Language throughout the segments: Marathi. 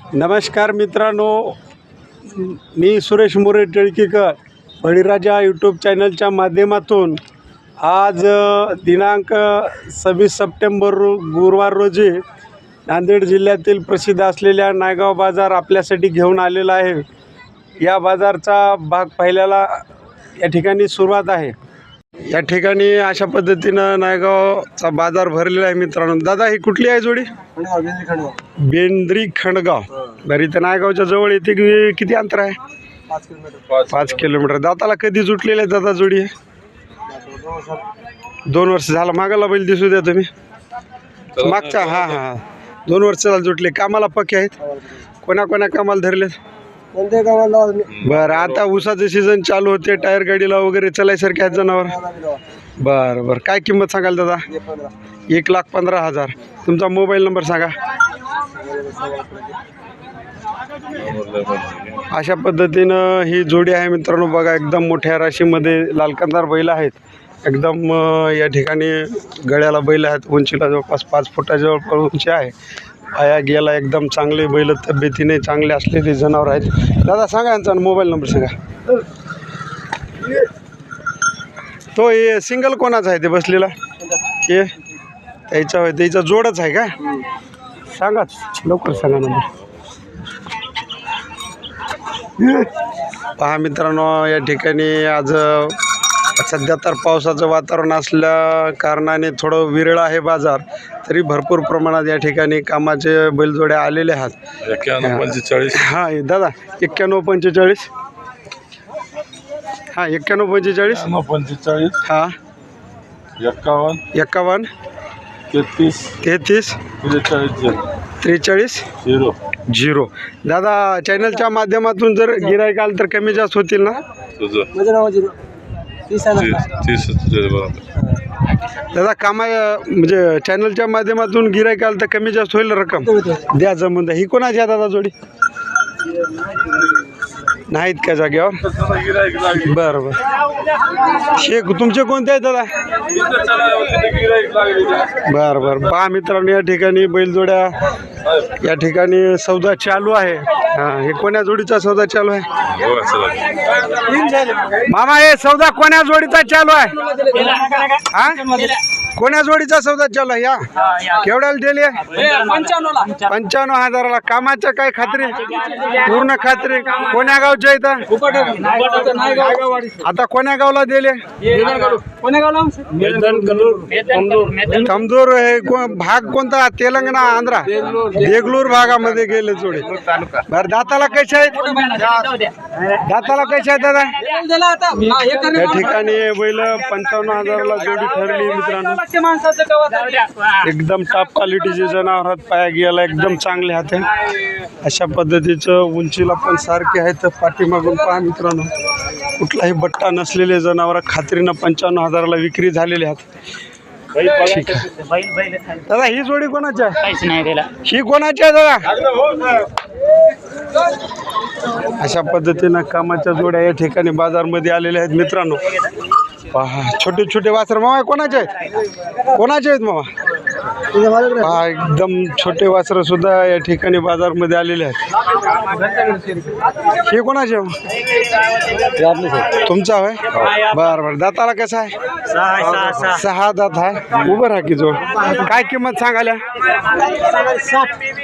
नमस्कार मित्रांनो. मी सुरेश मोरे टिळकीकर बळीराजा यूट्यूब चॅनलच्या माध्यमातून आज दिनांक सव्वीस सप्टेंबर रो गुरुवार रोजी नांदेड जिल्ह्यातील प्रसिद्ध असलेल्या नायगाव बाजार आपल्यासाठी घेऊन आलेला आहे. या बाजारचा भाग पहिल्याला या ठिकाणी सुरुवात आहे. या ठिकाणी अशा पद्धतीनं नायगावचा बाजार भरलेला आहे मित्रांनो. दादा ही कुठली आहे जोडी? बेंद्री खंडगाव. बरं इथं नायगावच्या जवळ येते की किती अंतर आहे? पाच किलोमीटर. दाताला कधी जुटलेलं आहे दादा जोडी आहे दोन वर्ष झालं. मागाला बैल दिसू द्या तुम्ही. मागचा हां हां दोन वर्ष झालं जुटले. कामाला पक्के आहेत? कोणा कोणा कामाला धरलेत? कोणत्या गावाला बरं आता ऊसाचं सीझन चालू होते टायर गाडीला वगैरे चलायसारखे आहेत जनावर? बरं बरं. काय किंमत सांगाल दादा? एक लाख पंधरा हजार. तुमचा मोबाईल नंबर सांगा. अशा पद्धतीनं ही जोडी आहे मित्रांनो बघा एकदम मोठ्या राशीमध्ये लालकंदार बैल आहेत. एकदम या ठिकाणी गळ्याला बैल आहेत. उंचीला जवळपास पाच फुटाजवळ उंची आहे. पाया गेला एकदम चांगले बैल तब्येतीने चांगले असलेले जनावर आहेत. दादा सांगा यांचा मोबाईल नंबर सांगा. तो हे सिंगल कोणाचा आहे ते बसलेला? हे? त्याचा होय त्याचा जोडच आहे का? सांगाच लवकर सांगा नंबर. पहा मित्रांनो या ठिकाणी आज सध्या तर पावसाचं वातावरण असल्या कारणाने थोडं विरळ आहे बाजार तरी भरपूर प्रमाणात या ठिकाणी कामाचे बैलजोड्या आलेले आहेत. एक्क्याण्णव पंचेचाळीस. हां हे दादा एक्क्याण्णव पंचेचाळीस. हां एक्क्याण्णव पंचेचाळीस. पंचेचाळीस. हां. एक्कावन्न. एक्कावन्न. तेहतीस. तेहतीस. त्रेचाळीस झिरो त्रेचाळीस. झिरो. झिरो. दादा चॅनलच्या माध्यमातून जर गिरायक आलं तर कमी जास्त होतील ना? तुझं. माझं नाव अजित तीस आहे ना तीस तीस तुझं बरोबर. दादा कामा म्हणजे चॅनलच्या माध्यमातून गिरायक आलं तर कमी जास्त होईल ना रक्कम द्या जमून द्या. ही कोणाची आहे दादा जोडी? नाहीत का जागेवर? बरं बरं हे तुमचे कोणते आहेत दादा? बरं बरं पहा मित्रांनो या ठिकाणी बैलजोड्या या ठिकाणी सौदा चालू आहे. हा हे कोण्या जोडीचा सौदा चालू आहे? मामा हे सौदा कोण्या जोडीचा चालू आहे? हा? कोण्या जोडीचा सौदा चालू आहे या? केवढ्याला दिले पंच्याण्णव हजाराला. कामाच्या काय खात्री? पूर्ण खात्री. कोण्या गावच्या इथं? आता कोण्या गावला दिले कमजोर हे भाग कोणता? तेलंगणा आंध्रा. देगलूर भागामध्ये गेले जोडे. बरं दाताला कशा आहेत? दाताला कशा आहेत दादा? या ठिकाणी बैल पंचावन्न हजाराला जोडी ठरली मित्रांनो. एकदम टॉप क्वालिटीचे जनावर आहेत पाया गेला एकदम चांगले हात. अशा पद्धतीचं उंचीला पण सारखे आहेत पाठीमागून पहा मित्रांनो. कुठलाही बट्टा नसलेले जनावर खात्रीनं पंच्याण्णव हजाराला विक्री झालेले आहेत. ठीक आहे. दादा ही जोडी कोणाची आहे? ही कोणाची आहे दादा? अशा पद्धतीनं कामाच्या जोड्या या ठिकाणी बाजारमध्ये आलेल्या आहेत मित्रांनो. पहा छोटे छोटे वासर. मामा कोणाचे आहेत? कोणाचे आहेत मामा? हा एकदम छोटे वासर सुद्धा या ठिकाणी बाजारमध्ये आलेले आहेत. हे कोणाचे? आहे? तुमचा होय? बरं बरं. दाताला कसा आहे? सहा दात आहे. उभं राहा की जो काय किंमत सांगाल्या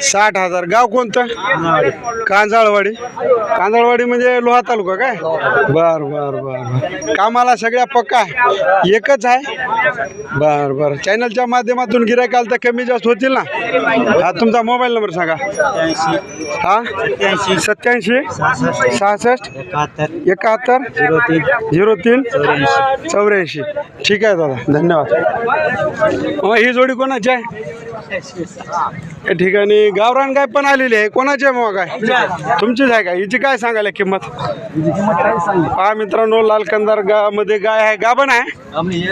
साठ हजार. गाव कोणतं? कांजाळवाडी. कांजाळवाडी म्हणजे लोहा तालुका काय? बर बर बर. कामाला सगळ्या पक्का? एकच आहे? बर बर. चॅनलच्या माध्यमातून गिरा आलं तर कमी जास्त होतील ना? हा तुमचा मोबाईल नंबर सांगा. हा? सत्याऐंशी सहासष्ट. एकाहत्तर. झिरो तीन चौऱ्याऐंशी. ठीक आहे दादा धन्यवाद. मग ही जोडी कोणाची आहे? या ठिकाणी गावरान गाय पण आलेली आहे. कोणाची आहे मग काय तुमचीच आहे का? हिची काय सांगायला किंमत? पहा मित्रांनो लाल कंदार गावामध्ये गाय आहे. गाभण आहे.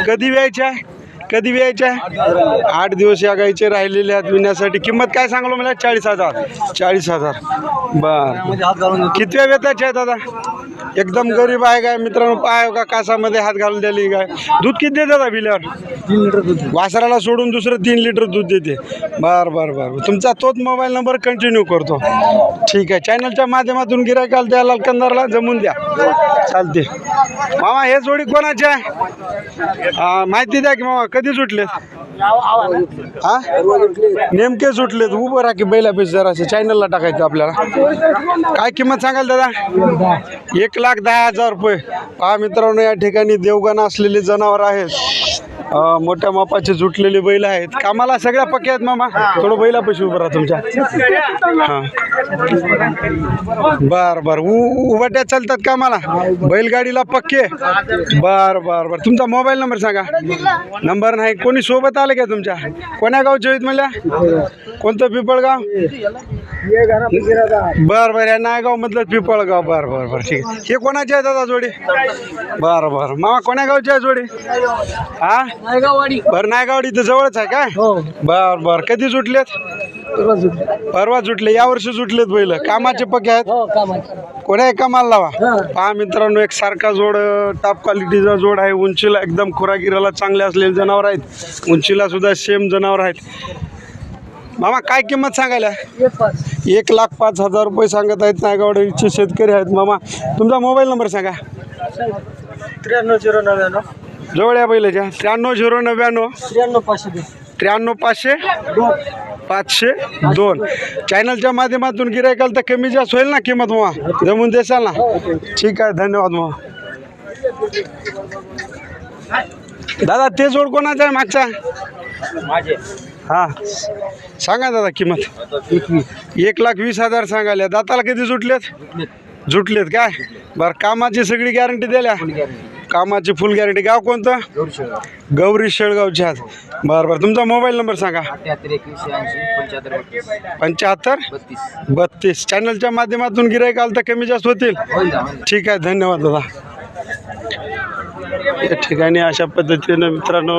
कधी व्यायची आहे? कधी व्यायची? आहे आठ दिवस या गायचे राहिलेले आहेत विण्यासाठी. किंमत काय सांगलो मला? चाळीस हजार. चाळीस हजार. बर. कितव्या वेताची आहे दादा एकदम गरीब आहे गाय. मित्रांनो पाय का कासामध्ये हात घालून दिली गाय. दूध किती देते दादा बिल्यावर तीन लिटर दूध वासराला सोडून दुसरं तीन लिटर दूध देते. बर बर बर तुमचा तोच मोबाईल नंबर कंटिन्यू करतो. ठीक आहे. चॅनलच्या माध्यमातून गिरायकाला द्या लालकंदारला जमून द्या. चालते मामा हे जोडी कोणाची आहे? माहिती द्या की मामा कधी सुटले हा नेमके सुटलेत. उभं राखी की बैला पैसे जरा चॅनलला टाकायचं आपल्याला. काय किंमत सांगाल दादा? एक लाख दहा हजार रुपये. पहा मित्रांनो या ठिकाणी देवगण असलेले जनावर आहेत. मोठ्या मापाचे जुटलेले बैल आहेत. कामाला सगळ्या पक्के आहेत मामा. थोडं बैला पैसे उभं राहा तुमच्या. हां. बर बर. उ उभट्या चालतात कामाला. बैलगाडीला पक्के. बर बर बर. तुमचा मोबाईल नंबर सांगा. नंबर नाही. कोणी सोबत आले का तुमच्या? कोण्या गावचे आहेत म्हणल्या? कोणतं पिपळगाव? बर बर. या नायगाव मधलं पिपळगाव. बर बर बर. ठीक आहे. हे कोणाचे आहे दादा जोडी? बर बर. मामा कोण्या गावचे आहे जोडी? हा? नायगाववाडी. बर नायगावडी इथं जवळच आहे काय? हो. बर बर. कधी सुटलेत परवा सुटले या वर्षी सुटलेत बैल. कामाचे पक्के आहेत? हो कामाची. कोण्या कामाला लावा? हा. पहा मित्रांनो एक सारखा जोड टॉप क्वालिटीचा जोड आहे. उंचीला एकदम खुरागिराला चांगले असलेले जनावर आहेत. उंचीला सुद्धा सेम जनावर आहेत. मामा काय किंमत सांगायला? एक पाच. एक लाख पाच हजार रुपये सांगत आहेत नायगावडीचे शेतकरी आहेत. मामा तुमचा मोबाईल नंबर सांगा. त्र्याण्णव झिरो नव्याण्णव. जवळ या बैलाच्या. त्र्याण्णव झिरो नव्याण्णव. त्र्याण्णव पाचशे त्र्याण्णव पाचशे? पाचशे दोन. चॅनलच्या माध्यमातून गिरायकाल तर कमी जास्त होईल ना किंमत मग जमून देसाल ना? ठीक आहे धन्यवाद मग दादा ते जोड कोणाचा आहे मागचा? हा. सांगा दादा किंमत. एक लाख वीस हजार सांगायला. दाताला किती सुटलेत जुटलेत. काय? बरं कामाची सगळी गॅरंटी दिल्या. कामाची फुल गॅरंटी गाव कोणतं? गौरी शेळगावचे आहात बरं बरं. तुमचा मोबाईल नंबर सांगा. पंच्याहत्तर बत्तीस. चॅनलच्या माध्यमातून गिरायक आलं तर कमी जास्त होतील? ठीक आहे धन्यवाद दादा. या ठिकाणी अशा पद्धतीनं मित्रांनो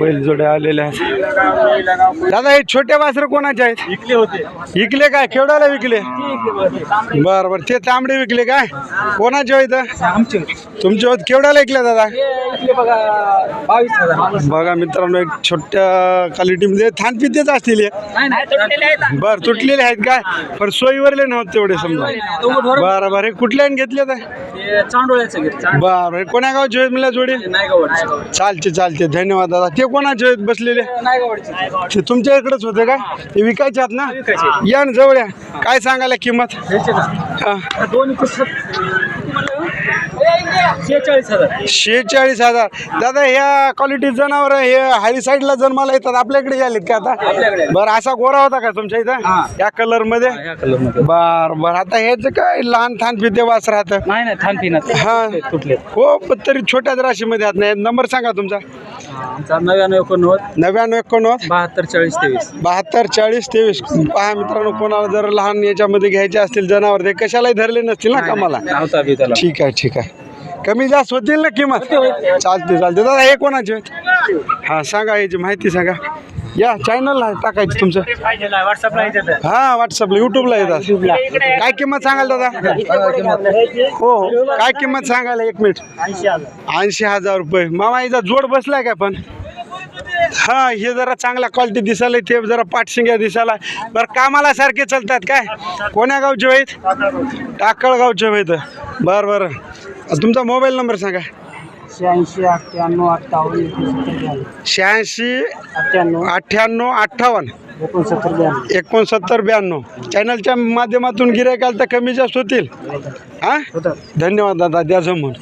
बैलजोड्या आलेल्या आहेत. दादा हे छोटे वासरं कोणाचे आहेत? विकले होते. विकले काय? केवढ्याला विकले? बरं बरं. ते तांबडे विकले काय? कोणाचे आमचे तुमचे होत केवढ्याला विकले दादा? बघा बावीस हजार. बघा मित्रांनो एक छोट्या क्वालिटीमध्ये थानपितेच असतील हे. नाही नाही तुटलेले आहेत. बरं तुटलेले आहेत काय? पण सोयीवरले नव्हते तेवढे समजा. बरं बरं हे कुठल्याने घेतले तर चांडोळ्याचं घेत बरं बरं कोण्या गावचे आहेत मला जोडे? चालते चालते. धन्यवाद दादा. ते कोणाचे आहेत बसलेले? नायगावडचे ते तुमच्या इकडेच होते का? ते विकायचे आहेत ना? विकायचे. या ना जवळ या. काय सांगायला किंमत? घ्यायचे ना हा. दोन शेहेचाळीस हजार. शेहेचाळीस हजार. दादा ह्या क्वालिटी जनावर हे हारी साईडला जन्माला येतात आपल्याकडे आलेत का आता. बरं असा गोरा होता का तुमच्या इथं? हा. या कलरमध्ये? या कलरमध्ये. बर बर. आता हेच काय लहान थान पिते वास राहत? नाही नाही थान पिनात हा. तुटले हो पण तरी छोट्याच राशीमध्ये आत नाही नंबर सांगा तुमचा. आमचा नव्याण्णव एकोणनव्वद. नव्याण्णव एकोणनव्वद. बहात्तर चाळीस तेवीस. बहात्तर चाळीस तेवीस. पहा मित्रांनो कोणाला जर लहान याच्यामध्ये घ्यायचे असतील जनावर ते कशालाही धरले नसतील ना कामाला? ठीक आहे ठीक आहे. कमी जास्त होतील ना किंमत? चालते चालते. दादा हे कोणाचे? हा सांगा याची माहिती सांगा. या चॅनलला टाकायचं तुमचं. हा व्हॉट्सअपला युट्यूबला येतात. काय किंमत सांगाल दादा? हो हो. काय किंमत सांगायला एक मिनिट. ऐंशी हजार रुपये. मामा याचा जोड बसलाय का पण? हा हे जरा चांगला क्वालिटी दिसायला ते जरा पाटशिंग्या दिसायला. बरं कामाला सारखे चालतात काय? कोण्या गावचे आहेत टाकळ गावचे आहेत बरं बरं. तुमचा मोबाईल नंबर सांगा. शहाऐंशी अठ्ठ्याण्णव अठ्ठावन्न एकोणसत्तर शहाऐंशी अठ्ठ्याण्णव. अठ्ठ्याण्णव अठ्ठावन्न. एकोणसत्तर ब्याण्णव. एकोणसत्तर ब्याण्णव. चॅनलच्या माध्यमातून गिरायकाल तर कमी जास्त होतील. हां? धन्यवाद दादा द्या जमून.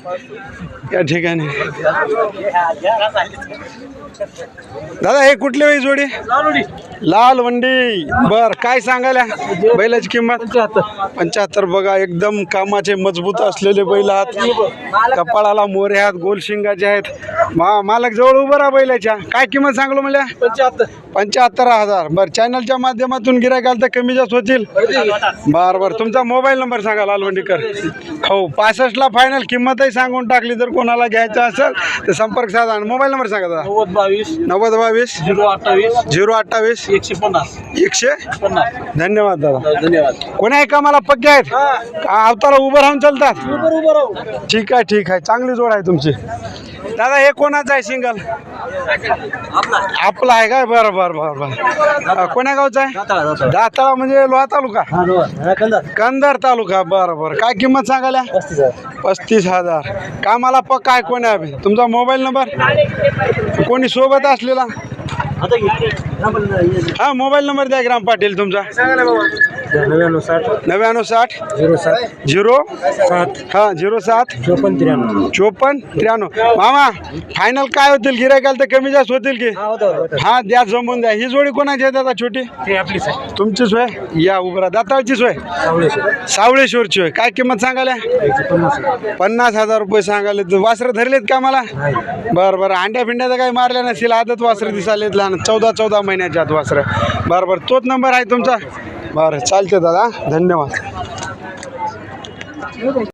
या ठिकाणी. दादा हे कुठले वेळी जोडी? लाल वंडी बर काय सांगायला? बैलाची किंमत? पंच्याहत्तर. बघा एकदम कामाचे मजबूत असलेले बैल आहात. कपाळाला मोरे आहेत गोल शिंगाचे आहेत. मा मालक जवळ उभं राहा बैलाच्या. काय किंमत सांगलो मला पंच्याहत्तर. पंच्याहत्तर हजार. बरं चॅनलच्या माध्यमातून गिरायकाल तर कमी जास्त होतील? बरं बरं. तुमचा मोबाईल नंबर सांगा लालवंडीकर. हो पासष्टला फायनल किंमतही सांगून टाकली जर कोणाला घ्यायचं असेल तर संपर्क साधा मोबाईल नंबर सांगा दादा. बावीस नव्वद बावीस झिरो अठ्ठावीस झिरो अठ्ठावीस एकशे पन्नास. एकशे पन्नास. धन्यवाद दादा. धन्यवाद. कोण्या कामाला पक्के आहेत? का अवताला उभं राहून चालतात. ठीक आहे ठीक आहे. चांगली जोड आहे तुमची. दादा हे कोणाचं आहे सिंगल आपला आहे काय बरं बरं बरं बरं. कोण्या गावचं आहे? दाताळा म्हणजे लोहा तालुका? कंधार. तालुका बरं बरं. काय किंमत सांगायला? पस्तीस हजार. कामाला पक्का आहे कोणी आहे? तुमचा मोबाईल नंबर? कोणी सोबत असलेला? हा मोबाईल नंबर द्या ग्राम पाटील तुमचा. नव्याण्णव साठ. नव्याण्णव साठ. झिरो सात. झिरो. सात. हा झिरो सात. चोपन्न त्र्याण्णव. चोपन्न त्र्याण्णव. मामा फायनल काय होतील? गिरायकाल तर कमी जास्त होतील की? हा द्या जमून द्या. ही जोडी कोणाची आहे दादा? छोटी? ते आपलीच आहे तुमची सोय या उभरा दाताळची सोय? सावळेश्वर सावळेश्वरची होय. काय किंमत सांगायला? पन्नास. हजार रुपये सांगायले वासरं धरलेत का मला? बरं बरं. अंड्या फिंड्या तर काही मारल्या नसतील आदत वासरं दिसालेत लहान चौदा चौदा महिन्याच्या आत वासरं. बरं बरं. तोच नंबर आहे तुमचा? बरं चालते दादा. धन्यवाद.